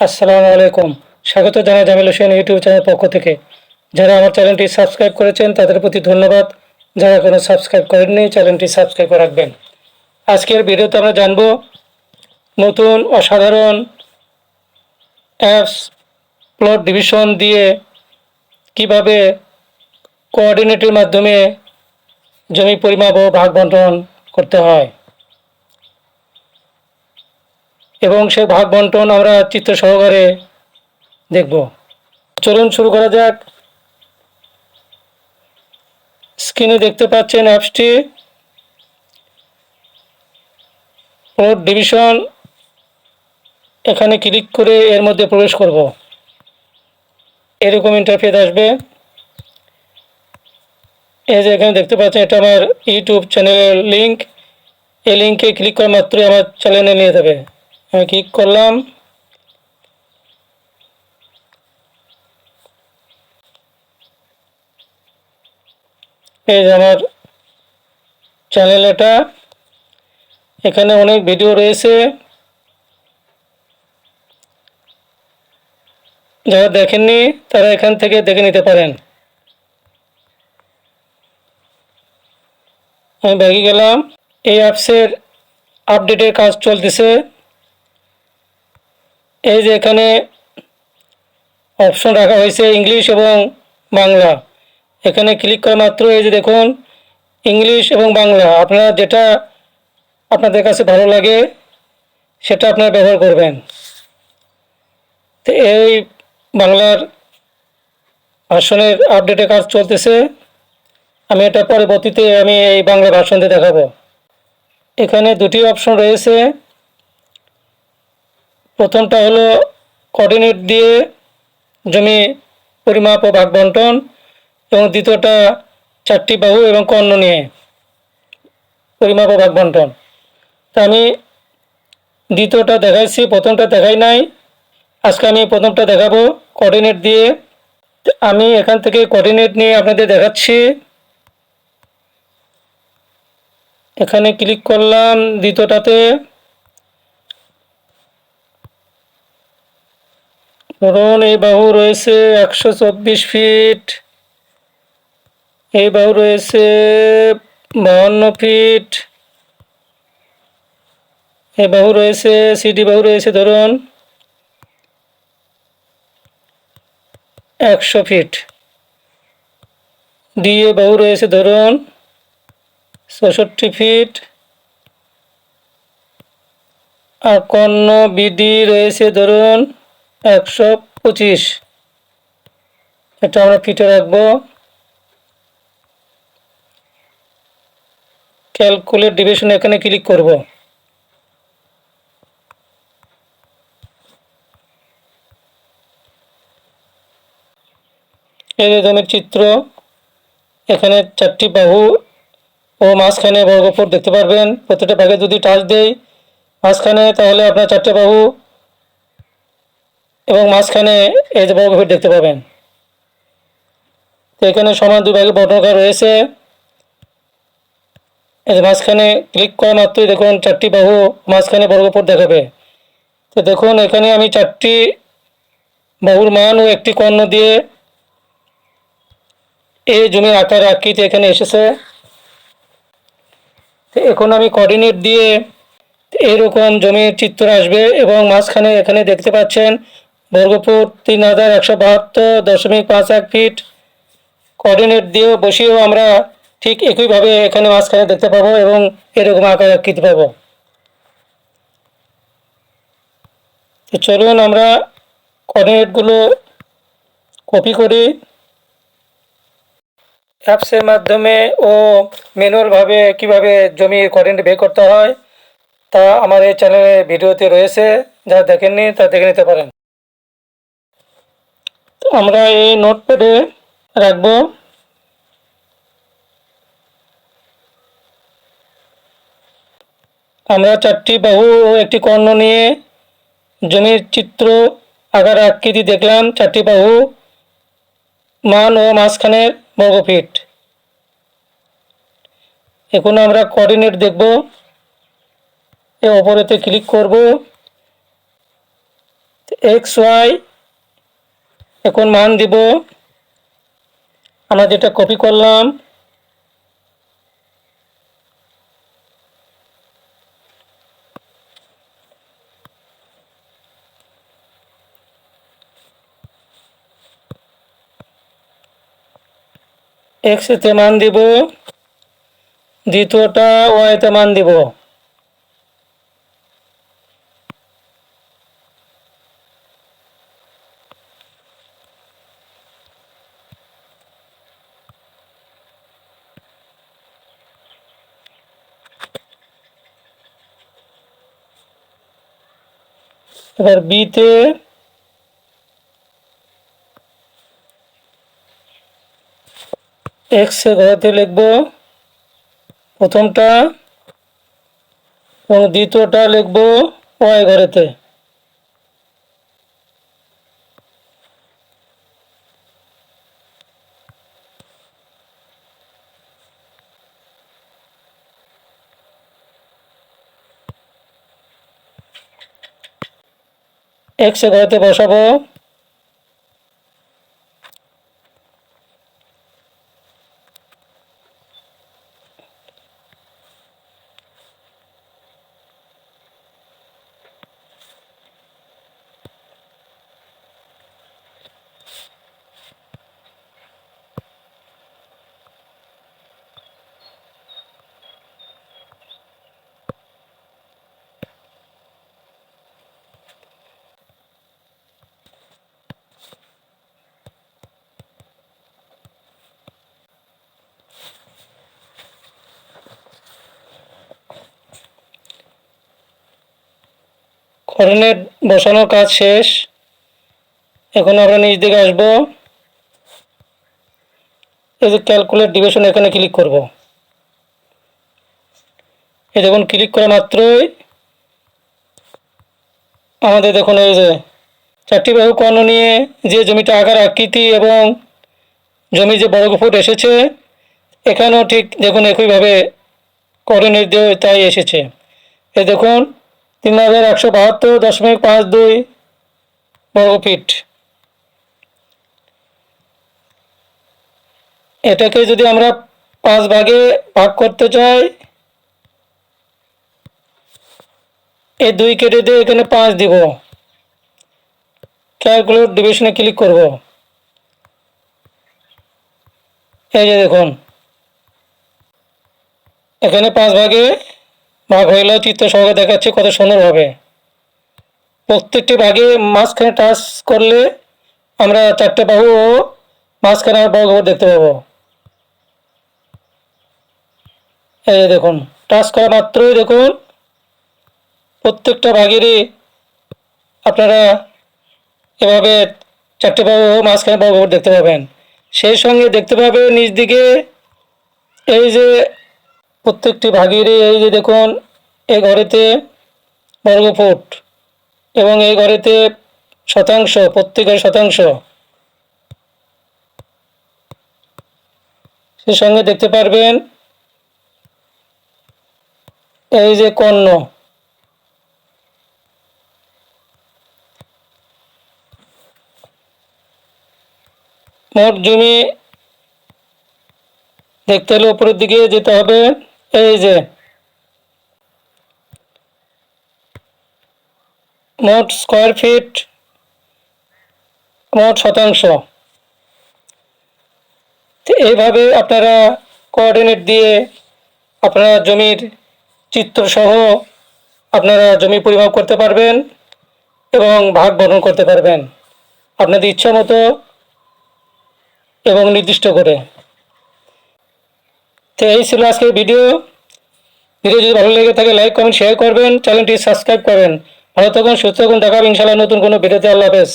আসসালামু আলাইকুম। স্বাগত জানাই জামিল হোসেন ইউটিউব চ্যানেল পক্ষ থেকে। যারা আমার চ্যানেলটি সাবস্ক্রাইব করেছেন, তাদের প্রতি ধন্যবাদ। যারা কোনো সাবস্ক্রাইব করেননি, চ্যানেলটি সাবস্ক্রাইব করে রাখবেন। আজকের ভিডিওতে আমরা জানব নতুন অসাধারণ অ্যাপস প্লট ডিভিশন দিয়ে কীভাবে কোঅর্ডিনেটের মাধ্যমে জমি পরিমাপ ও ভাগ বন্টন করতে হয়। এবং সে ভাগ বন্টন আমরা চিত্র সহকারে দেখব। চলুন শুরু করা যাক। স্ক্রিনে দেখতে পাচ্ছেন অ্যাপসটি। প্লট ডিভিশন এখানে ক্লিক করে এর মধ্যে প্রবেশ করব। এরকম ইন্টারফেস আসবে। এই যে এখানে দেখতে পাচ্ছেন, এটা আমার ইউটিউব চ্যানেলের লিঙ্ক এই লিঙ্কে ক্লিক করা মাত্রই আমার চ্যানেলে নিয়ে যাবে। আমি ক্লিক করলাম। এই যে আমার চ্যানেল এটা। এখানে অনেক ভিডিও রয়েছে। যারা দেখেননি, তারা এখান থেকে দেখে নিতে পারেন। আমি ব্যাগে গেলাম। এই অ্যাপসের আপডেটের কাজ চলতেছে। এই যে এখানে অপশন রাখা হয়েছে ইংলিশ এবং বাংলা। এখানে ক্লিক করা মাত্র এই যে দেখুন ইংলিশ এবং বাংলা। আপনারা যেটা আপনাদের কাছে ভালো লাগে, সেটা আপনারা ব্যবহার করবেন। তো এই বাংলার ভাষণের আপডেটের কাজ চলতেছে। আমি এটা পরবর্তীতে আমি এই বাংলা ভাষণ দিয়ে দেখাবো। এখানে দুটি অপশন রয়েছে। প্রথমটা হলো কোঅর্ডিনেট দিয়ে জমি পরিমাপ ও ভাগ বন্টন এবং দ্বিতীয়টা চারটি বাহু এবং কর্ণ নিয়ে পরিমাপ ও ভাগ বন্টন তা আমি দ্বিতীয়টা দেখাইছি, প্রথমটা দেখাই নাই। আজকে আমি প্রথমটা দেখাবো কোঅর্ডিনেট দিয়ে। আমি এখান থেকে কোঅর্ডিনেট নিয়ে আপনাদের দেখাচ্ছি। এখানে ক্লিক করলাম দ্বিতীয়টাতে। ধরুন এই বাহু রয়েছে একশো চব্বিশ ফিট। এই বাহু রয়েছে বাহান্ন ফিট। এই বাহু রয়েছে, সিডি বাহু রয়েছে, ধরুন একশো ফিট। ডিএ বাহু রয়েছে, ধরুন চৌষট্টি ফিট। আর কর্ণ বিডি রয়েছে, ধরুন একশো পঁচিশ। এটা আমরা ফিটে রাখব। ক্যালকুলেট ডিভিশন এখানে ক্লিক করব। এই যে জমির চিত্র, এখানে চারটি বাহু ও মাঝখানে বর্গফুট দেখতে পারবেন। প্রত্যেকটা ভাগে যদি টাচ দেই মাঝখানে, তাহলে আপনার চারটে বাহু এবং মাঝখানে এই যে দেখতে পাবেন। তো এখানে সমান দুই ভাগে রয়েছে। এই যে মাঝখানে ক্লিক করা মাত্রই দেখুন চারটি বাহু মাঝখানে বর্গফুট দেখাবে। তো দেখুন এখানে আমি চারটি বাহুর মান ও একটি কর্ণ দিয়ে এই জমির আকার আকৃতি এখানে এসেছে। তো এখন আমি কোঅর্ডিনেট দিয়ে এরকম জমির চিত্র আসবে এবং মাঝখানে এখানে দেখতে পাচ্ছেন বর্গফুট তিন হাজার একশো বাহাত্তর দশমিক পাঁচ এক ফিট কোঅর্ডিনেট দিয়েও বসিয়েও আমরা ঠিক একইভাবে এখানে মাঝখানে দেখতে পাবো এবং এরকম আকার আকৃতি পাবো। তো চলুন আমরা কোঅর্ডিনেটগুলো কপি করি। অ্যাপসের মাধ্যমে ও ম্যানুয়ালভাবে কীভাবে জমির কোঅর্ডিনেট বের করতে হয় তা আমার এই চ্যানেলে ভিডিওতে রয়েছে। যারা দেখেননি তা দেখে নিতে পারেন। আমরা এই নোটপ্যাডে রাখব। আমরা চারটি বাহু ও একটি কর্ণ নিয়ে জমির চিত্র, আকার, আকৃতি দেখলাম। চারটি বাহু, মান ও মাঝখানের বর্গফিট। এখন আমরা কোঅর্ডিনেট দেখব। এ ওপরেতে ক্লিক করব। এক্স ওয়াই এখন মান দিব। আমরা যেটা কপি করলাম এক্সতে মান দিব দ্বিতীয়টা ওয়াইতে মান দিব। এবার বিতে এক্স ঘরেতে লিখব। প্রথমটা এবং দ্বিতীয়টা লিখব ওয়াই ঘরেতে ঘরেতে বসাবো। কোঅর্ডিনেট বসানোর কাজ শেষ। এখন আমরা নিচ দিকে আসব। এই যে ক্যালকুলেট ডিভিশন এখানে ক্লিক করব। এই দেখুন ক্লিক করা মাত্রই আমাদের দেখুন এই যে চারটি বাহু কর্ণ নিয়ে যে জমিটা আকার, আকৃতি এবং জমি যে বর্গ ফুট এসেছে, এখানেও ঠিক দেখুন একইভাবে কোঅর্ডিনেট দিয়ে তাই এসেছে। এই দেখুন তিন হাজার একশো বাহাত্তর দশমিক পাঁচ দুই বর্গ ফিট এটাকে যদি আমরা পাঁচ ভাগে ভাগ করতে চাই, এই দুই কেটে দিয়ে এখানে পাঁচ দিব। ক্যালকুলেট ডিভিশনে ক্লিক করব। এই যে দেখুন, এখানে পাঁচ ভাগে ভাগ হইলেও চিত্র সহকারে দেখাচ্ছে কত সুন্দরভাবে প্রত্যেকটি ভাগে মাঝখানে টাচ করলে আমরা চারটে বাহু ও মাঝখানে বর্গভর দেখতে পাবো। এই দেখুন, টাচ করা মাত্রই দেখুন, প্রত্যেকটা ভাগেরই আপনারা এভাবে চারটে বাহু ও মাঝখানে বর্গভর দেখতে পাবেন। সেই সঙ্গে দেখতে পাবেন নিচ দিকে এই যে প্রত্যেকটি ভাগেরই এই যে দেখুন এই ঘরেতে বর্গ ফুট এবং এই ঘরেতে শতাংশ, প্রত্যেকের শতাংশ। সে সঙ্গে দেখতে পারবেন, এই যে কর্ণ। মোট জমি দেখতে হলে উপরের দিকে যেতে হবে। এই যে। মোট স্কোয়ার ফিট মোট শতাংশ। এইভাবে আপনারা কোঅর্ডিনেট দিয়ে আপনারা জমির চিত্রসহ আপনারা জমি পরিমাপ করতে পারবেন এবং ভাগ বর্ণন করতে পারবেন। আপনাদের ইচ্ছা মতো এবং নির্দিষ্ট করে। তো এই ছিল আজকের ভিডিও ভিডিও যদি ভালো লেগে থাকে লাইক কমেন্ট শেয়ার করবেন। চ্যানেলটি সাবস্ক্রাইব করবেন। ভালো থাকুন, সুস্থ থাকুন, দেখা হবে ইনশাআল্লাহ নতুন কোনো ভিডিওতে আল্লাহ হাফেজ।